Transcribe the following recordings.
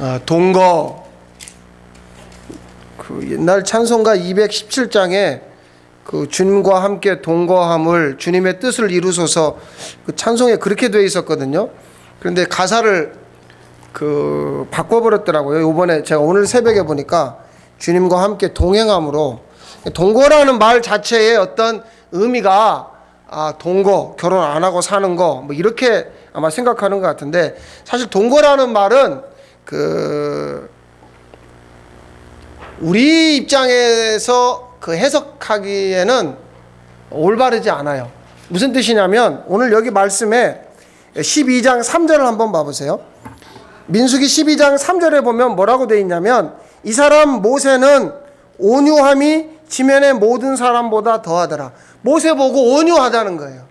아, 동거 그 옛날 찬송가 217장에 그 주님과 함께 동거함을 주님의 뜻을 이루소서 그 찬송에 그렇게 되어 있었거든요. 그런데 가사를 그 바꿔버렸더라고요. 이번에 제가 오늘 새벽에 보니까 주님과 함께 동행함으로 동거라는 말 자체의 어떤 의미가 아 동거 결혼 안 하고 사는 거 뭐 이렇게 아마 생각하는 것 같은데 사실 동거라는 말은 그 우리 입장에서 그 해석하기에는 올바르지 않아요. 무슨 뜻이냐면 오늘 여기 말씀에 12장 3절을 한번 봐보세요. 민수기 12장 3절에 보면 뭐라고 돼 있냐면 이 사람 모세는 온유함이 지면의 모든 사람보다 더하더라. 모세 보고 온유하다는 거예요.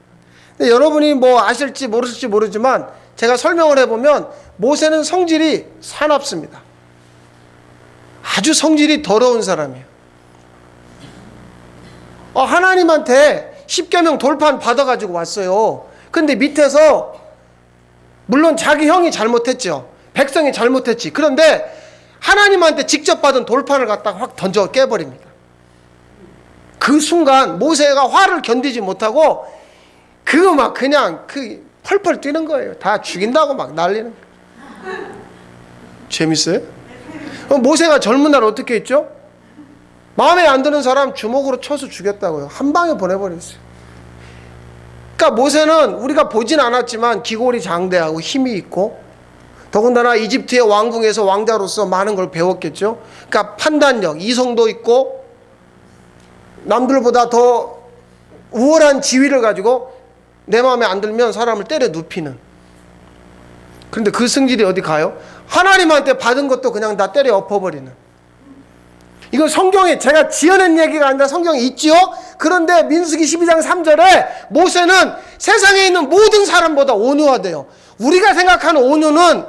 근데 여러분이 뭐 아실지 모르실지 모르지만 제가 설명을 해보면 모세는 성질이 사납습니다. 아주 성질이 더러운 사람이에요. 어, 하나님한테 십계명 돌판 받아가지고 왔어요. 근데 밑에서 물론 자기 형이 잘못했죠. 백성이 잘못했지. 그런데 하나님한테 직접 받은 돌판을 갖다가 확 던져 깨버립니다. 그 순간 모세가 화를 견디지 못하고 그거 막 그냥 그 펄펄 뛰는 거예요. 다 죽인다고 막 난리는 거예요. 재밌어요? 그럼 모세가 젊은 날 어떻게 했죠? 마음에 안 드는 사람 주먹으로 쳐서 죽였다고요. 한 방에 보내버렸어요. 그러니까 모세는 우리가 보진 않았지만 기골이 장대하고 힘이 있고 더군다나 이집트의 왕궁에서 왕자로서 많은 걸 배웠겠죠. 그러니까 판단력, 이성도 있고 남들보다 더 우월한 지위를 가지고 내 마음에 안 들면 사람을 때려 눕히는. 그런데 그 승질이 어디 가요? 하나님한테 받은 것도 그냥 다 때려 엎어버리는. 이건 성경에 제가 지어낸 얘기가 아니라 성경에 있지요. 그런데 민수기 12장 3절에 모세는 세상에 있는 모든 사람보다 온유하대요. 우리가 생각하는 온유는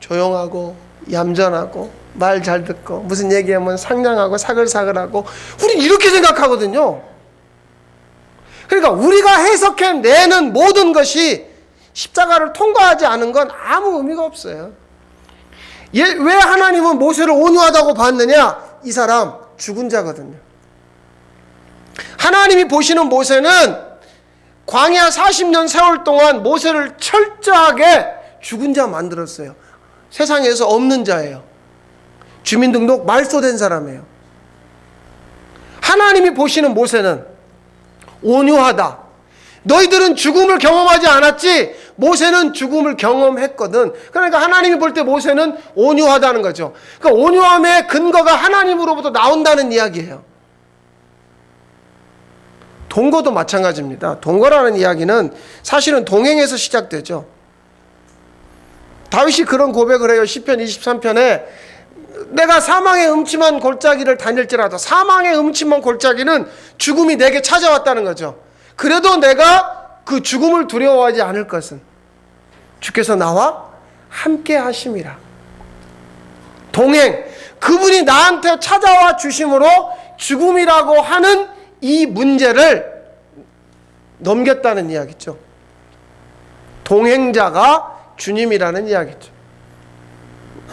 조용하고 얌전하고 말 잘 듣고 무슨 얘기하면 상냥하고 사글사글하고 우리 이렇게 생각하거든요. 그러니까 우리가 해석해 내는 모든 것이 십자가를 통과하지 않은 건 아무 의미가 없어요. 예, 왜 하나님은 모세를 온유하다고 봤느냐? 이 사람 죽은 자거든요. 하나님이 보시는 모세는 광야 40년 세월 동안 모세를 철저하게 죽은 자 만들었어요. 세상에서 없는 자예요. 주민등록 말소된 사람이에요. 하나님이 보시는 모세는 온유하다. 너희들은 죽음을 경험하지 않았지? 모세는 죽음을 경험했거든. 그러니까 하나님이 볼 때 모세는 온유하다는 거죠. 그러니까 온유함의 근거가 하나님으로부터 나온다는 이야기예요. 동거도 마찬가지입니다. 동거라는 이야기는 사실은 동행에서 시작되죠. 다윗이 그런 고백을 해요. 시편 23편에 내가 사망의 음침한 골짜기를 다닐지라도 사망의 음침한 골짜기는 죽음이 내게 찾아왔다는 거죠. 그래도 내가 그 죽음을 두려워하지 않을 것은 주께서 나와 함께 하심이라. 동행. 그분이 나한테 찾아와 주심으로 죽음이라고 하는 이 문제를 넘겼다는 이야기죠. 동행자가 주님이라는 이야기죠.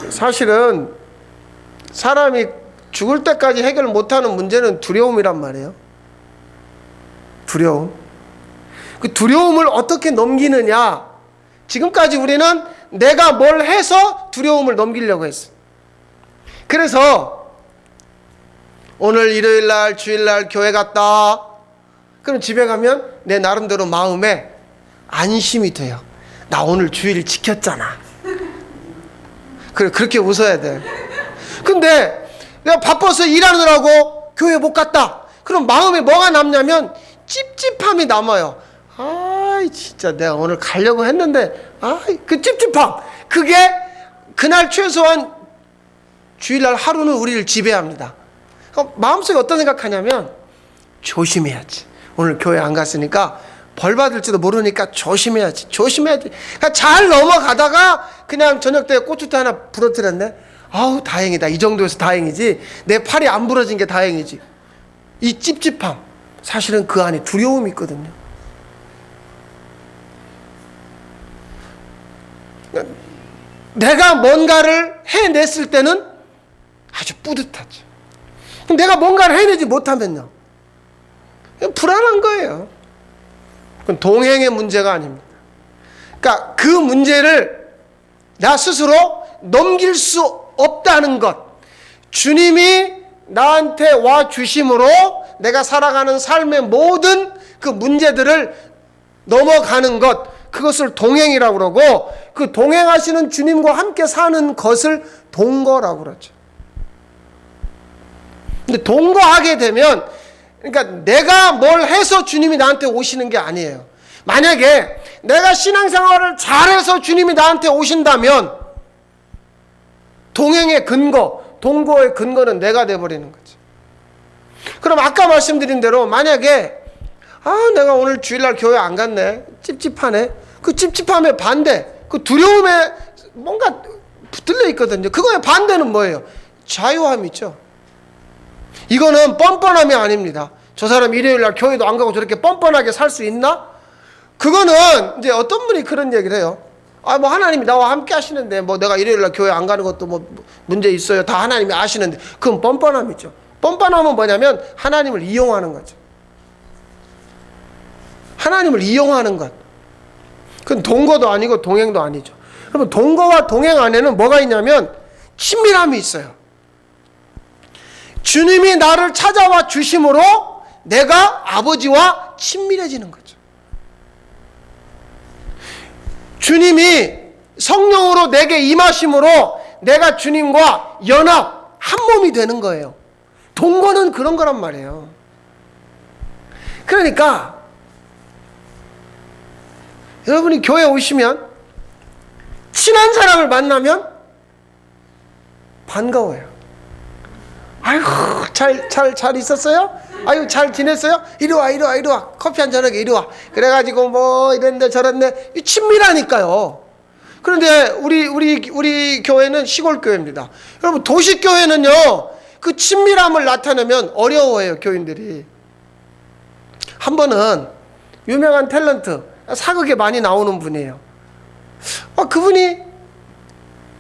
사실은 사람이 죽을 때까지 해결 못하는 문제는 두려움이란 말이에요. 두려움. 그 두려움을 어떻게 넘기느냐? 지금까지 우리는 내가 뭘 해서 두려움을 넘기려고 했어. 그래서 오늘 일요일 날, 주일 날 교회 갔다. 그럼 집에 가면 내 나름대로 마음에 안심이 돼요. 나 오늘 주일 지켰잖아. 그래, 그렇게 웃어야 돼. 근데 내가 바빠서 일하느라고 교회 못 갔다. 그럼 마음에 뭐가 남냐면 찝찝함이 남아요. 아이, 진짜 내가 오늘 가려고 했는데, 아이, 그 찝찝함. 그게 그날 최소한 주일날 하루는 우리를 지배합니다. 마음속에 어떤 생각하냐면, 조심해야지. 오늘 교회 안 갔으니까 벌 받을지도 모르니까 조심해야지. 조심해야지. 그러니까 잘 넘어가다가 그냥 저녁 때 고추대 하나 부러뜨렸네. 아우, 다행이다. 이 정도에서 다행이지. 내 팔이 안 부러진 게 다행이지. 이 찝찝함. 사실은 그 안에 두려움이 있거든요. 내가 뭔가를 해냈을 때는 아주 뿌듯하죠. 내가 뭔가를 해내지 못하면요. 불안한 거예요. 그건 동행의 문제가 아닙니다. 그러니까 그 문제를 나 스스로 넘길 수 없다는 것. 주님이 나한테 와 주심으로 내가 살아가는 삶의 모든 그 문제들을 넘어가는 것. 그것을 동행이라고 그러고 그 동행하시는 주님과 함께 사는 것을 동거라고 그러죠. 근데 동거하게 되면 그러니까 내가 뭘 해서 주님이 나한테 오시는 게 아니에요. 만약에 내가 신앙생활을 잘해서 주님이 나한테 오신다면 동행의 근거, 동거의 근거는 내가 돼버리는 거지. 그럼 아까 말씀드린 대로 만약에 아 내가 오늘 주일날 교회 안 갔네 찝찝하네 그 찝찝함의 반대 그 두려움에 뭔가 붙들려 있거든요. 그거의 반대는 뭐예요? 자유함이죠. 이거는 뻔뻔함이 아닙니다. 저 사람 일요일날 교회도 안 가고 저렇게 뻔뻔하게 살 수 있나? 그거는 이제 어떤 분이 그런 얘기를 해요 아 뭐 하나님이 나와 함께 하시는데 뭐 내가 일요일 날 교회 안 가는 것도 뭐 문제 있어요 다 하나님이 아시는데 그건 뻔뻔함이죠 뻔뻔함은 뭐냐면 하나님을 이용하는 거죠 하나님을 이용하는 것. 그건 동거도 아니고 동행도 아니죠. 그러면 동거와 동행 안에는 뭐가 있냐면 친밀함이 있어요. 주님이 나를 찾아와 주심으로 내가 아버지와 친밀해지는 거죠. 주님이 성령으로 내게 임하심으로 내가 주님과 연합, 한 몸이 되는 거예요. 동거는 그런 거란 말이에요. 그러니까 여러분이 교회 오시면 친한 사람을 만나면 반가워요. 아이고 잘잘 잘 있었어요? 아유 잘 지냈어요? 이리 와 이리 와 이리 와 커피 한 잔하게 이리 와. 그래가지고 뭐 이랬네 저랬네 친밀하니까요. 그런데 우리 우리 우리 교회는 시골 교회입니다. 여러분 도시 교회는요 그 친밀함을 나타내면 어려워요 교인들이. 한 번은 유명한 탤런트 사극에 많이 나오는 분이에요. 아, 그분이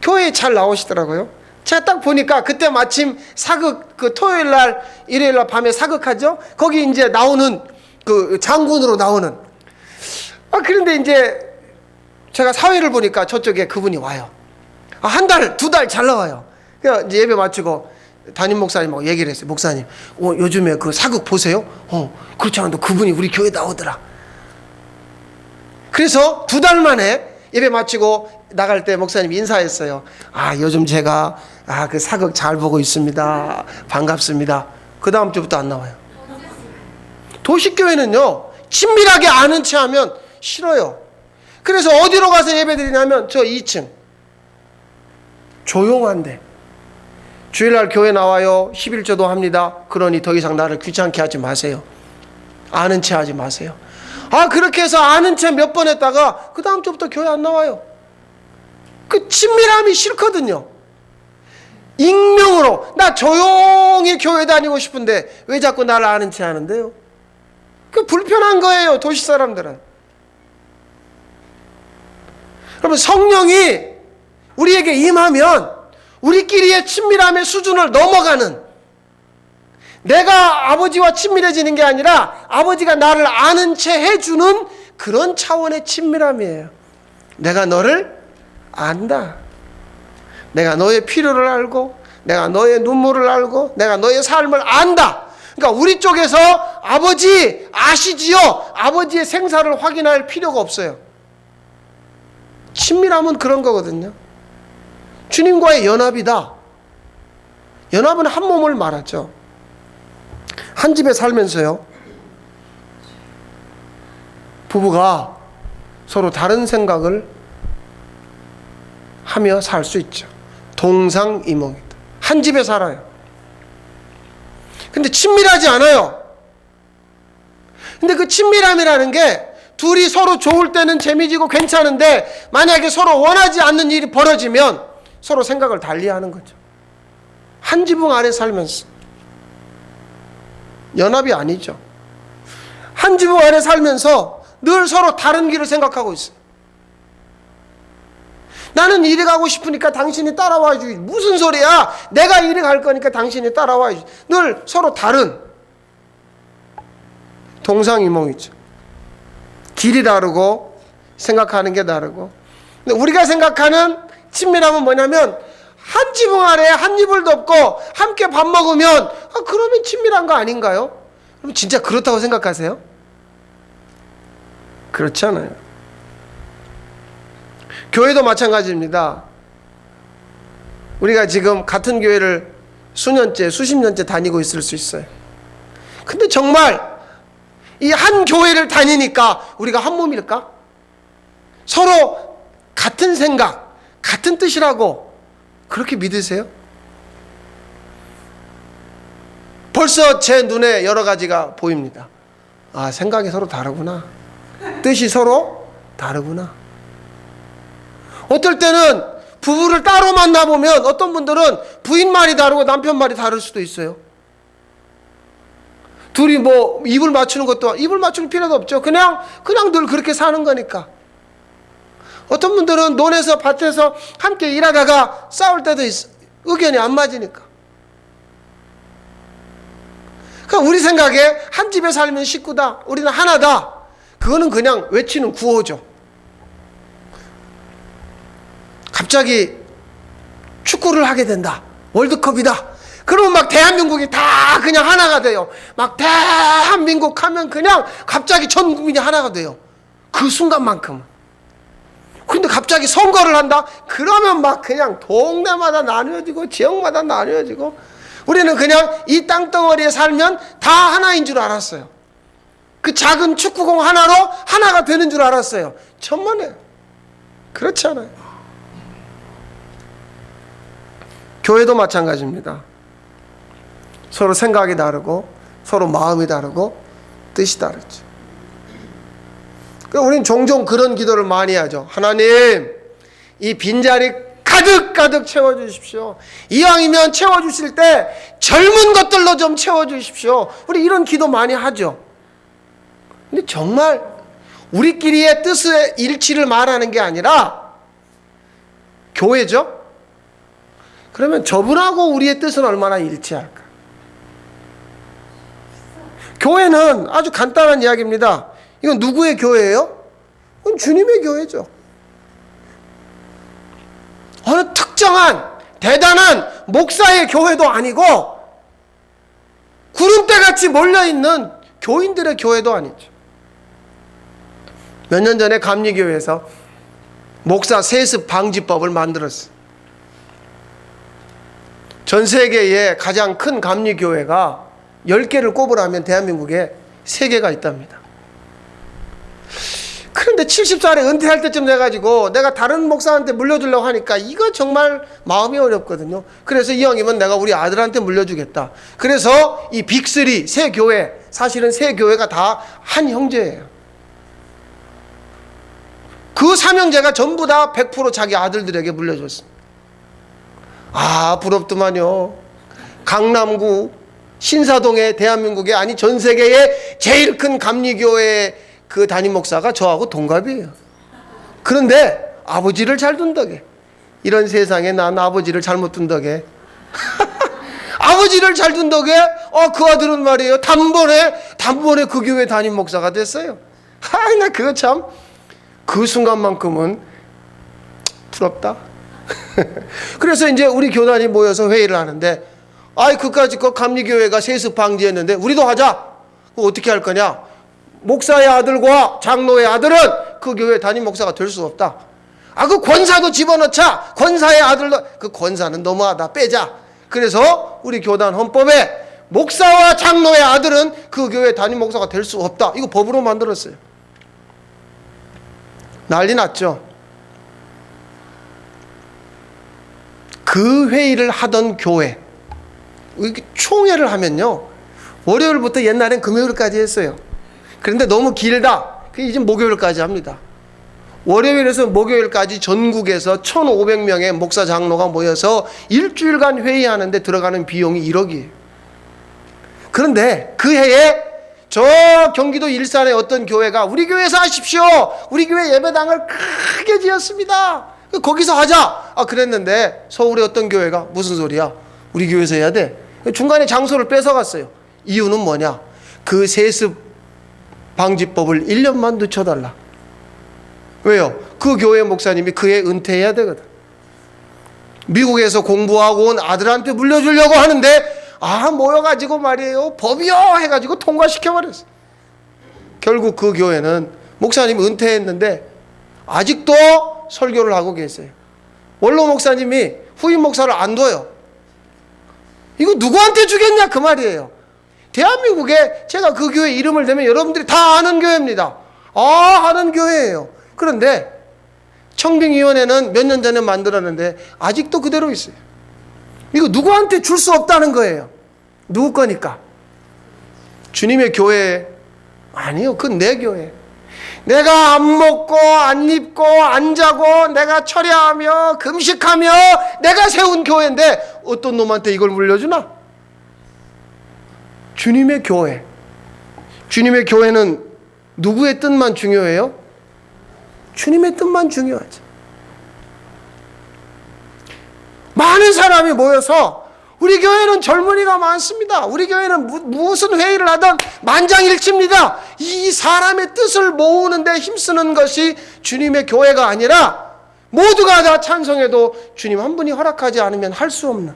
교회에 잘 나오시더라고요. 제가 딱 보니까 그때 마침 사극 그 토요일 날 일요일 날 밤에 사극하죠. 거기 이제 나오는 그 장군으로 나오는. 아 그런데 이제 제가 사회를 보니까 저쪽에 그분이 와요. 아, 한 달, 두 달 잘 나와요. 그래서 이제 예배 마치고 담임 목사님하고 얘기를 했어요. 목사님, 어, 요즘에 그 사극 보세요? 어, 그렇지 않아도 그분이 우리 교회 나오더라. 그래서 두 달 만에 예배 마치고 나갈 때 목사님 인사했어요. 아, 요즘 제가 아, 그 사극 잘 보고 있습니다. 반갑습니다. 그 다음 주부터 안 나와요. 도시교회는요, 친밀하게 아는 체 하면 싫어요. 그래서 어디로 가서 예배 드리냐면 저 2층. 조용한데. 주일날 교회 나와요. 11조도 합니다. 그러니 더 이상 나를 귀찮게 하지 마세요. 아는 체 하지 마세요. 아, 그렇게 해서 아는 채몇번 했다가 그 다음 주부터 교회 안 나와요. 그 친밀함이 싫거든요. 익명으로 나 조용히 교회 다니고 싶은데 왜 자꾸 나를 아는 체 하는데요? 그 불편한 거예요, 도시 사람들은. 여러분 성령이 우리에게 임하면 우리끼리의 친밀함의 수준을 넘어가는 내가 아버지와 친밀해지는 게 아니라 아버지가 나를 아는 채 해주는 그런 차원의 친밀함이에요. 내가 너를 안다. 내가 너의 필요를 알고, 내가 너의 눈물을 알고, 내가 너의 삶을 안다. 그러니까 우리 쪽에서 아버지 아시지요? 아버지의 생사를 확인할 필요가 없어요. 친밀함은 그런 거거든요. 주님과의 연합이다. 연합은 한 몸을 말하죠. 한 집에 살면서요. 부부가 서로 다른 생각을 하며 살 수 있죠. 동상이몽이다. 한 집에 살아요. 근데 친밀하지 않아요. 근데 그 친밀함이라는 게 둘이 서로 좋을 때는 재미지고 괜찮은데 만약에 서로 원하지 않는 일이 벌어지면 서로 생각을 달리 하는 거죠. 한 지붕 아래 살면서 연합이 아니죠. 한 지붕 아래 살면서 늘 서로 다른 길을 생각하고 있어요. 나는 이리 가고 싶으니까 당신이 따라와야지. 무슨 소리야? 내가 이리 갈 거니까 당신이 따라와야지. 늘 서로 다른 동상이몽이죠. 길이 다르고 생각하는 게 다르고. 근데 우리가 생각하는 친밀함은 뭐냐면 한 지붕 아래 한 이불도 없고 함께 밥 먹으면 아, 그러면 친밀한 거 아닌가요? 그럼 진짜 그렇다고 생각하세요? 그렇지 않아요. 교회도 마찬가지입니다. 우리가 지금 같은 교회를 수년째, 수십 년째 다니고 있을 수 있어요. 근데 정말 이 한 교회를 다니니까 우리가 한 몸일까? 서로 같은 생각, 같은 뜻이라고 그렇게 믿으세요? 벌써 제 눈에 여러 가지가 보입니다. 아, 생각이 서로 다르구나. 뜻이 서로 다르구나. 어떨 때는 부부를 따로 만나보면 어떤 분들은 부인 말이 다르고 남편 말이 다를 수도 있어요. 둘이 뭐 입을 맞추는 것도 입을 맞출 필요도 없죠. 그냥 그냥 늘 그렇게 사는 거니까. 어떤 분들은 논에서 밭에서 함께 일하다가 싸울 때도 있어. 의견이 안 맞으니까. 그러니까 우리 생각에 한 집에 살면 식구다. 우리는 하나다. 그거는 그냥 외치는 구호죠. 갑자기 축구를 하게 된다. 월드컵이다. 그러면 막 대한민국이 다 그냥 하나가 돼요. 막 대한민국 하면 그냥 갑자기 전 국민이 하나가 돼요. 그 순간만큼. 근데 갑자기 선거를 한다? 그러면 막 그냥 동네마다 나뉘어지고 지역마다 나뉘어지고 우리는 그냥 이 땅덩어리에 살면 다 하나인 줄 알았어요. 그 작은 축구공 하나로 하나가 되는 줄 알았어요. 천만에. 그렇지 않아요. 교회도 마찬가지입니다. 서로 생각이 다르고 서로 마음이 다르고 뜻이 다르죠. 우리는 종종 그런 기도를 많이 하죠. 하나님, 이 빈자리 가득 가득 채워주십시오. 이왕이면 채워주실 때 젊은 것들로 좀 채워주십시오. 우리 이런 기도 많이 하죠. 근데 정말 우리끼리의 뜻의 일치를 말하는 게 아니라 교회죠? 그러면 저분하고 우리의 뜻은 얼마나 일치할까? 교회는 아주 간단한 이야기입니다. 이건 누구의 교회예요? 그건 주님의 교회죠. 어느 특정한 대단한 목사의 교회도 아니고 구름대 같이 몰려 있는 교인들의 교회도 아니죠. 몇 년 전에 감리교회에서 목사 세습 방지법을 만들었어요. 전 세계에 가장 큰 감리교회가 10개를 꼽으라면 대한민국에 3개가 있답니다. 그런데 70살에 은퇴할 때쯤 돼가지고 내가 다른 목사한테 물려주려고 하니까 이거 정말 마음이 어렵거든요. 그래서 이왕이면 내가 우리 아들한테 물려주겠다. 그래서 이 빅3, 세 교회, 사실은 세 교회가 다 한 형제예요. 그 삼형제가 전부 다 100% 자기 아들들에게 물려줬습니다. 아, 부럽더만요. 강남구 신사동의 대한민국의 아니 전 세계의 제일 큰 감리교회 그 담임 목사가 저하고 동갑이에요. 그런데 아버지를 잘둔 덕에 이런 세상에 난 아버지를 잘못 둔 덕에 아버지를 잘둔 덕에 어그 아들은 말이에요 단번에 단번에 그 교회 담임 목사가 됐어요. 하 나 그거 참 그 순간만큼은 부럽다. 그래서 이제 우리 교단이 모여서 회의를 하는데 아이 그까지 그 감리교회가 세습 방지했는데 우리도 하자. 그거 어떻게 할 거냐? 목사의 아들과 장로의 아들은 그 교회 담임 목사가 될 수 없다. 아 그 권사도 집어넣자. 권사의 아들도 그 권사는 너무하다. 빼자. 그래서 우리 교단 헌법에 목사와 장로의 아들은 그 교회 담임 목사가 될 수 없다. 이거 법으로 만들었어요. 난리 났죠. 그 회의를 하던 교회 총회를 하면요 월요일부터 옛날엔 금요일까지 했어요. 그런데 너무 길다. 그 이제 목요일까지 합니다. 월요일에서 목요일까지 전국에서 1,500명의 목사 장로가 모여서 일주일간 회의하는데 들어가는 비용이 1억이에요. 그런데 그 해에 저 경기도 일산의 어떤 교회가 우리 교회에서 하십시오. 우리 교회 예배당을 크게 지었습니다. 거기서 하자. 아 그랬는데 서울의 어떤 교회가 무슨 소리야? 우리 교회에서 해야 돼. 중간에 장소를 뺏어갔어요. 이유는 뭐냐? 그 세습 방지법을 1년만 늦춰달라. 왜요? 그 교회 목사님이 그해 은퇴해야 되거든. 미국에서 공부하고 온 아들한테 물려주려고 하는데 아 모여가지고 말이에요 법이요 해가지고 통과시켜버렸어. 결국 그 교회는 목사님이 은퇴했는데 아직도 설교를 하고 계세요. 원로 목사님이 후임 목사를 안 둬요. 이거 누구한테 주겠냐 그 말이에요. 대한민국에 제가 그 교회 이름을 대면 여러분들이 다 아는 교회입니다. 아 아는 교회예요. 그런데 청빙위원회는 몇 년 전에 만들었는데 아직도 그대로 있어요. 이거 누구한테 줄 수 없다는 거예요. 누구 거니까? 주님의 교회 아니요, 그건 내 교회. 내가 안 먹고 안 입고 안 자고 내가 철야하며 금식하며 내가 세운 교회인데 어떤 놈한테 이걸 물려주나? 주님의 교회. 주님의 교회는 누구의 뜻만 중요해요? 주님의 뜻만 중요하지. 많은 사람이 모여서 우리 교회는 젊은이가 많습니다. 우리 교회는 무, 무슨 회의를 하든 만장일치입니다. 이 사람의 뜻을 모으는데 힘쓰는 것이 주님의 교회가 아니라 모두가 다 찬성해도 주님 한 분이 허락하지 않으면 할 수 없는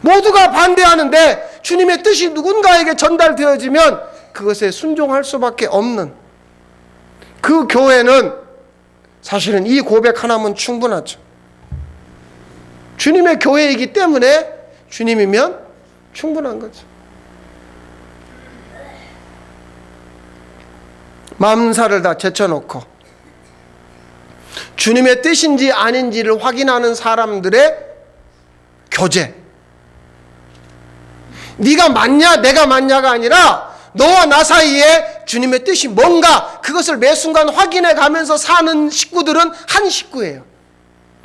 모두가 반대하는데 주님의 뜻이 누군가에게 전달되어지면 그것에 순종할 수밖에 없는 그 교회는 사실은 이 고백 하나면 충분하죠. 주님의 교회이기 때문에 주님이면 충분한 거죠. 마음사를 다 제쳐놓고 주님의 뜻인지 아닌지를 확인하는 사람들의 교제. 네가 맞냐 내가 맞냐가 아니라 너와 나 사이에 주님의 뜻이 뭔가 그것을 매 순간 확인해 가면서 사는 식구들은 한 식구예요.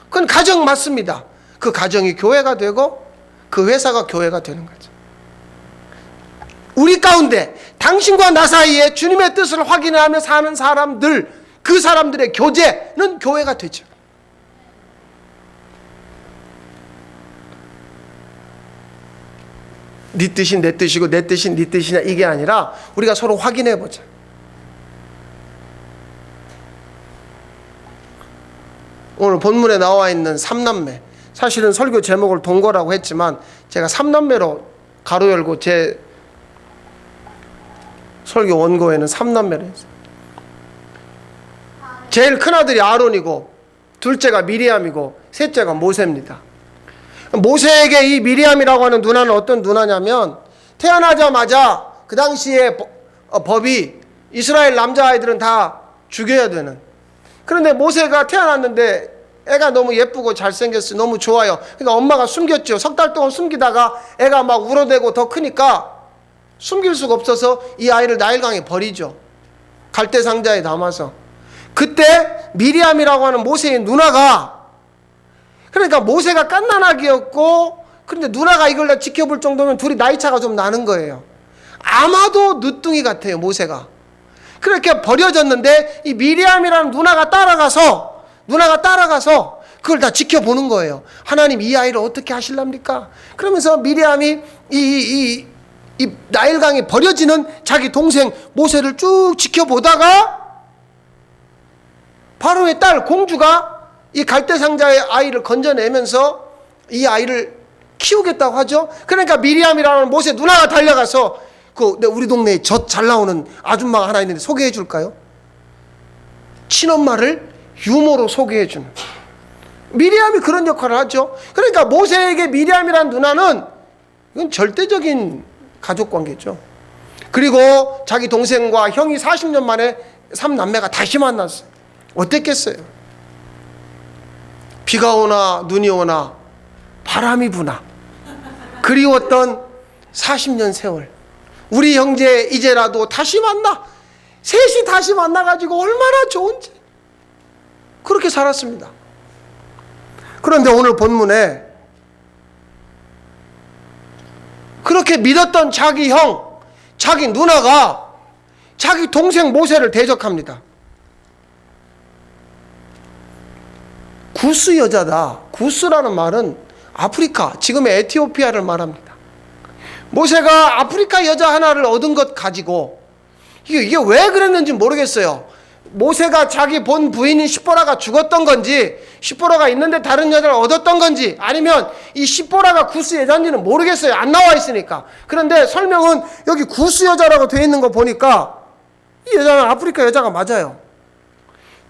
그건 가정 맞습니다. 그 가정이 교회가 되고 그 회사가 교회가 되는 거죠. 우리 가운데 당신과 나 사이에 주님의 뜻을 확인하며 사는 사람들, 그 사람들의 교제는 교회가 되죠. 네 뜻이 내 뜻이고 내 뜻이 네 뜻이냐 이게 아니라 우리가 서로 확인해 보자. 오늘 본문에 나와 있는 삼남매 사실은 설교 제목을 동거라고 했지만 제가 삼남매로 가로 열고 제 설교 원고에는 삼남매를 했어요. 제일 큰 아들이 아론이고 둘째가 미리암이고 셋째가 모세입니다. 모세에게 이 미리암이라고 하는 누나는 어떤 누나냐면 태어나자마자 그 당시에 법- 어, 법이 이스라엘 남자아이들은 다 죽여야 되는 그런데 모세가 태어났는데 애가 너무 예쁘고 잘생겼어. 너무 좋아요. 그러니까 엄마가 숨겼죠. 석 달 동안 숨기다가 애가 막 울어대고 더 크니까 숨길 수가 없어서 이 아이를 나일강에 버리죠. 갈대 상자에 담아서. 그때 미리암이라고 하는 모세의 누나가 그러니까 모세가 깐난아기였고 그런데 누나가 이걸 다 지켜볼 정도면 둘이 나이 차가 좀 나는 거예요. 아마도 늦둥이 같아요 모세가. 그렇게 버려졌는데 이 미리암이라는 누나가 따라가서 누나가 따라가서 그걸 다 지켜보는 거예요. 하나님 이 아이를 어떻게 하실랍니까? 그러면서 미리암이 이, 이, 이, 이 나일강에 버려지는 자기 동생 모세를 쭉 지켜보다가 바로의 딸 공주가 이 갈대 상자의 아이를 건져내면서 이 아이를 키우겠다고 하죠. 그러니까 미리암이라는 모세 누나가 달려가서 그 우리 동네에 젖 잘 나오는 아줌마가 하나 있는데 소개해 줄까요? 친엄마를 유머로 소개해 주는. 미리암이 그런 역할을 하죠. 그러니까 모세에게 미리암이라는 누나는 이건 절대적인 가족 관계죠. 그리고 자기 동생과 형이 40년 만에 삼남매가 다시 만났어요. 어땠겠어요? 비가 오나 눈이 오나 바람이 부나 그리웠던 40년 세월 우리 형제 이제라도 다시 만나 셋이 다시 만나가지고 얼마나 좋은지 그렇게 살았습니다 그런데 오늘 본문에 그렇게 믿었던 자기 형 자기 누나가 자기 동생 모세를 대적합니다 구스 여자다. 구스라는 말은 아프리카, 지금의 에티오피아를 말합니다. 모세가 아프리카 여자 하나를 얻은 것 가지고 이게, 왜 그랬는지 모르겠어요. 모세가 자기 본 부인인 시보라가 죽었던 건지 시보라가 있는데 다른 여자를 얻었던 건지 아니면 이 시보라가 구스 여자인지는 모르겠어요. 안 나와 있으니까. 그런데 설명은 여기 구스 여자라고 되어 있는 거 보니까 이 여자는 아프리카 여자가 맞아요.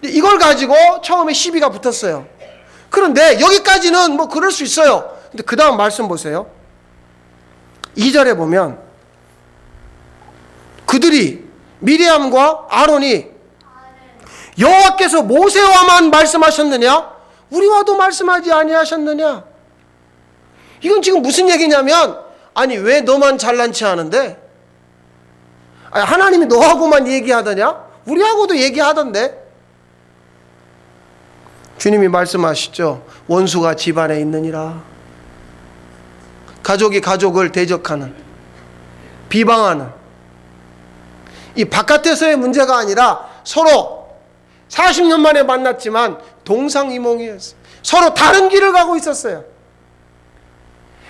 이걸 가지고 처음에 시비가 붙었어요. 그런데 여기까지는 뭐 그럴 수 있어요. 근데 그 다음 말씀 보세요. 2절에 보면 그들이 미리암과 아론이 여호와께서 모세와만 말씀하셨느냐? 우리와도 말씀하지 아니하셨느냐? 이건 지금 무슨 얘기냐면 아니 왜 너만 잘난 체 하는데? 아니, 하나님이 너하고만 얘기하더냐? 우리하고도 얘기하던데. 주님이 말씀하시죠. 원수가 집안에 있느니라. 가족이 가족을 대적하는 비방하는 이 바깥에서의 문제가 아니라 서로 40년 만에 만났지만 동상이몽이었어요. 서로 다른 길을 가고 있었어요.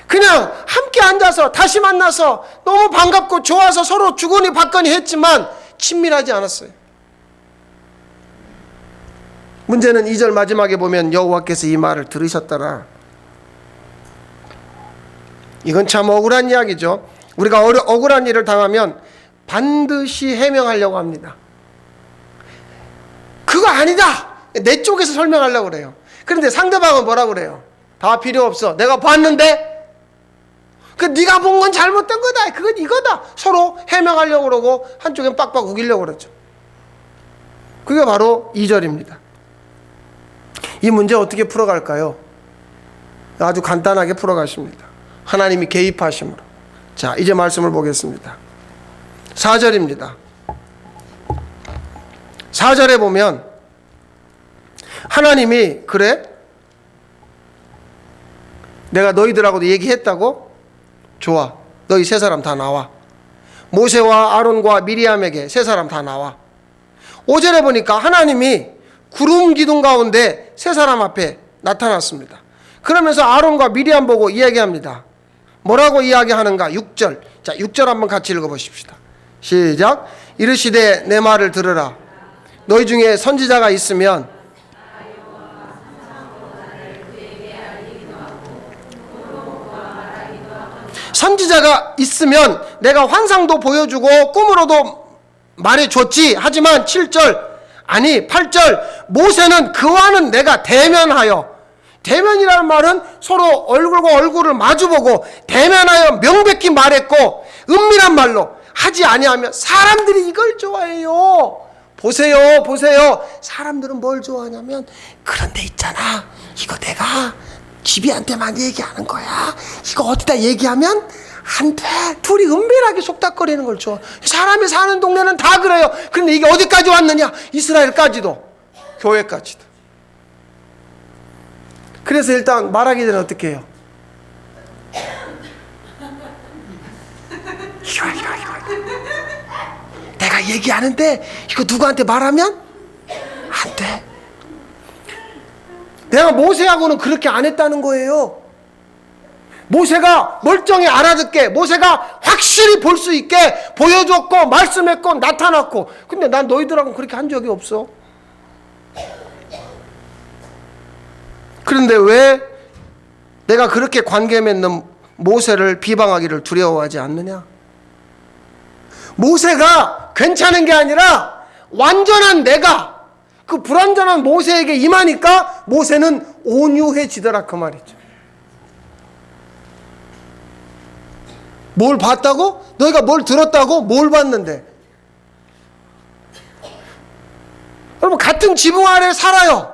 그냥 함께 앉아서 다시 만나서 너무 반갑고 좋아서 서로 주거니 받거니 했지만 친밀하지 않았어요. 문제는 2절 마지막에 보면 여호와께서 이 말을 들으셨더라. 이건 참 억울한 이야기죠. 우리가 억울한 일을 당하면 반드시 해명하려고 합니다. 그거 아니다. 내 쪽에서 설명하려고 그래요. 그런데 상대방은 뭐라 그래요? 다 필요 없어. 내가 봤는데 그 네가 본 건 잘못된 거다. 그건 이거다. 서로 해명하려고 그러고 한쪽엔 빡빡 우기려고 그러죠. 그게 바로 2절입니다. 이 문제 어떻게 풀어갈까요? 아주 간단하게 풀어가십니다. 하나님이 개입하심으로. 자, 이제 말씀을 보겠습니다. 4절입니다. 4절에 보면 하나님이 그래? 내가 너희들하고도 얘기했다고? 좋아. 너희 세 사람 다 나와. 모세와 아론과 미리암에게 세 사람 다 나와. 5절에 보니까 하나님이 구름 기둥 가운데 세 사람 앞에 나타났습니다. 그러면서 아론과 미리암 보고 이야기합니다. 뭐라고 이야기하는가? 6절. 자, 6절 한번 같이 읽어 보십시다. 시작. 이르시되 내 말을 들으라. 너희 중에 선지자가 있으면 선지자가 있으면 내가 환상도 보여주고 꿈으로도 말해줬지. 하지만 7절 아니 8절 모세는 그와는 내가 대면하여 대면이라는 말은 서로 얼굴과 얼굴을 마주보고 대면하여 명백히 말했고 은밀한 말로 하지 아니하면 사람들이 이걸 좋아해요. 보세요, 보세요. 사람들은 뭘 좋아하냐면 그런데 있잖아. 이거 내가 집이한테만 얘기하는 거야. 이거 어디다 얘기하면 안 돼. 둘이 은밀하게 속닥거리는 걸 좋아. 사람이 사는 동네는 다 그래요. 그런데 이게 어디까지 왔느냐? 이스라엘까지도. 교회까지도. 그래서 일단 말하기 전에 어떻게 해요? 이거, 이거. 내가 얘기하는데 이거 누구한테 말하면 안 돼. 내가 모세하고는 그렇게 안 했다는 거예요. 모세가 멀쩡히 알아듣게, 모세가 확실히 볼 수 있게 보여줬고, 말씀했고, 나타났고. 근데 난 너희들하고는 그렇게 한 적이 없어. 그런데 왜 내가 그렇게 관계 맺는 모세를 비방하기를 두려워하지 않느냐? 모세가 괜찮은 게 아니라 완전한 내가 그 불완전한 모세에게 임하니까 모세는 온유해지더라 그 말이죠. 뭘 봤다고? 너희가 뭘 들었다고? 뭘 봤는데? 여러분 같은 지붕 아래 살아요.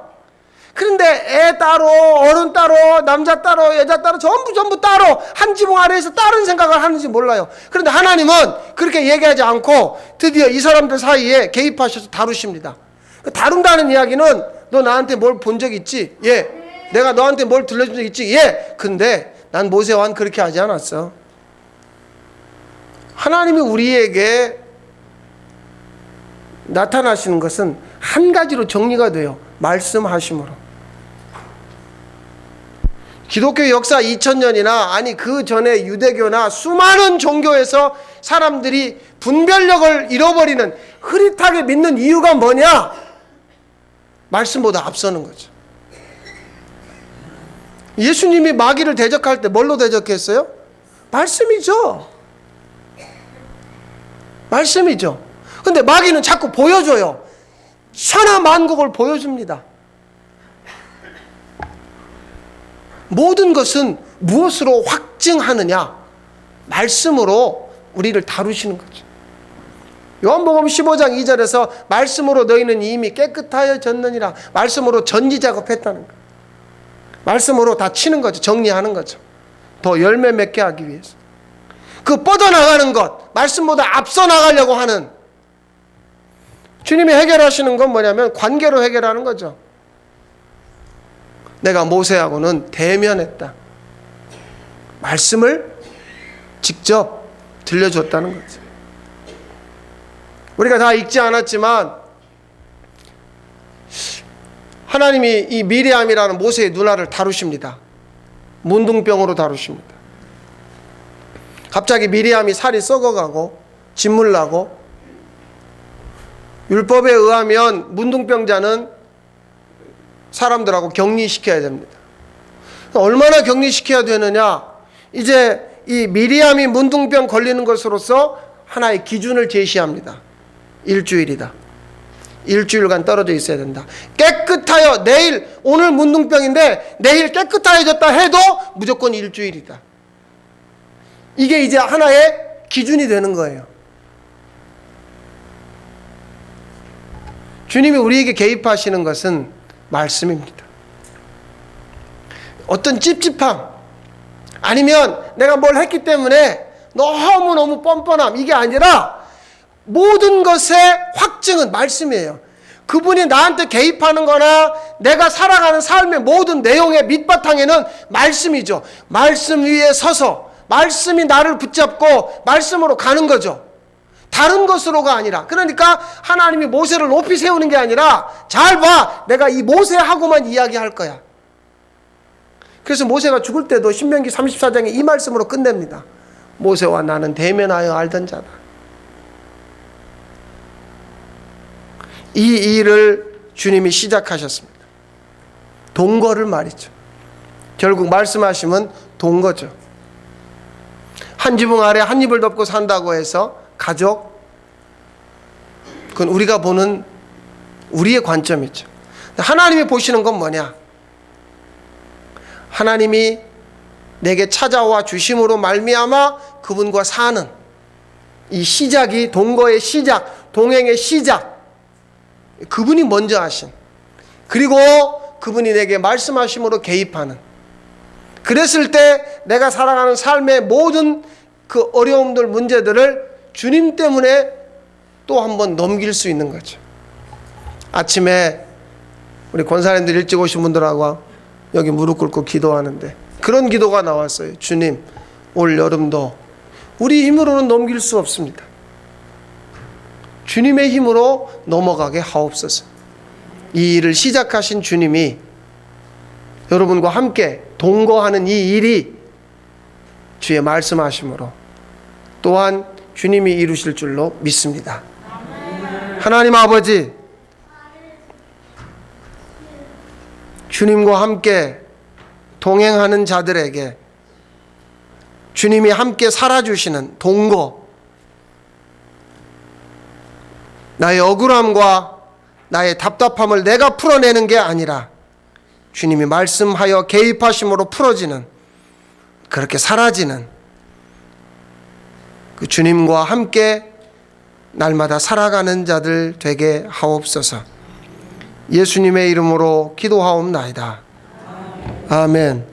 그런데 애 따로, 어른 따로, 남자 따로, 여자 따로, 전부 전부 따로 한 지붕 아래에서 다른 생각을 하는지 몰라요. 그런데 하나님은 그렇게 얘기하지 않고 드디어 이 사람들 사이에 개입하셔서 다루십니다. 그 다룬다는 이야기는 너 나한테 뭘 본 적 있지? 예. 내가 너한테 뭘 들려준 적 있지? 예. 근데 난 모세와는 그렇게 하지 않았어. 하나님이 우리에게 나타나시는 것은 한 가지로 정리가 돼요. 말씀하심으로. 기독교 역사 2000년이나 아니 그 전에 유대교나 수많은 종교에서 사람들이 분별력을 잃어버리는 흐릿하게 믿는 이유가 뭐냐? 말씀보다 앞서는 거죠. 예수님이 마귀를 대적할 때 뭘로 대적했어요? 말씀이죠. 말씀이죠. 근데 마귀는 자꾸 보여줘요. 천하 만국을 보여줍니다. 모든 것은 무엇으로 확증하느냐? 말씀으로 우리를 다루시는 거죠. 요한복음 15장 2절에서 말씀으로 너희는 이미 깨끗하여졌느니라. 말씀으로 전지 작업했다는 거. 말씀으로 다 치는 거죠. 정리하는 거죠. 더 열매 맺게 하기 위해서. 그 뻗어나가는 것, 말씀보다 앞서 나가려고 하는 주님이 해결하시는 건 뭐냐면 관계로 해결하는 거죠. 내가 모세하고는 대면했다. 말씀을 직접 들려줬다는 거죠. 우리가 다 읽지 않았지만 하나님이 이 미리암이라는 모세의 누나를 다루십니다. 문둥병으로 다루십니다. 갑자기 미리암이 살이 썩어가고 진물 나고 율법에 의하면 문둥병자는 사람들하고 격리시켜야 됩니다. 얼마나 격리시켜야 되느냐? 이제 이 미리암이 문둥병 걸리는 것으로서 하나의 기준을 제시합니다. 일주일이다. 일주일간 떨어져 있어야 된다. 깨끗하여 내일 오늘 문둥병인데 내일 깨끗하여졌다 해도 무조건 일주일이다. 이게 이제 하나의 기준이 되는 거예요. 주님이 우리에게 개입하시는 것은 말씀입니다. 어떤 찝찝함 아니면 내가 뭘 했기 때문에 너무너무 뻔뻔함 이게 아니라 모든 것의 확증은 말씀이에요. 그분이 나한테 개입하는 거나 내가 살아가는 삶의 모든 내용의 밑바탕에는 말씀이죠. 말씀 위에 서서 말씀이 나를 붙잡고 말씀으로 가는 거죠. 다른 것으로가 아니라 그러니까 하나님이 모세를 높이 세우는 게 아니라 잘 봐. 내가 이 모세하고만 이야기할 거야. 그래서 모세가 죽을 때도 신명기 34장에 이 말씀으로 끝냅니다. 모세와 나는 대면하여 알던 자다. 이 일을 주님이 시작하셨습니다. 동거를 말이죠. 결국 말씀하시면 동거죠. 한 지붕 아래 한 입을 덮고 산다고 해서 가족 그건 우리가 보는 우리의 관점이죠. 하나님이 보시는 건 뭐냐? 하나님이 내게 찾아와 주심으로 말미암아 그분과 사는 이 시작이 동거의 시작, 동행의 시작. 그분이 먼저 하신. 그리고 그분이 내게 말씀하심으로 개입하는. 그랬을 때 내가 살아가는 삶의 모든 그 어려움들, 문제들을 주님 때문에 또 한 번 넘길 수 있는 거죠. 아침에 우리 권사님들 일찍 오신 분들하고 여기 무릎 꿇고 기도하는데 그런 기도가 나왔어요. 주님, 올 여름도 우리 힘으로는 넘길 수 없습니다. 주님의 힘으로 넘어가게 하옵소서. 이 일을 시작하신 주님이 여러분과 함께 동거하는 이 일이 주의 말씀하심으로 또한 주님이 이루실 줄로 믿습니다. 하나님 아버지, 주님과 함께 동행하는 자들에게 주님이 함께 살아주시는 동거, 나의 억울함과 나의 답답함을 내가 풀어내는 게 아니라 주님이 말씀하여 개입하심으로 풀어지는 그렇게 사라지는 그 주님과 함께 날마다 살아가는 자들 되게 하옵소서. 예수님의 이름으로 기도하옵나이다. 아멘.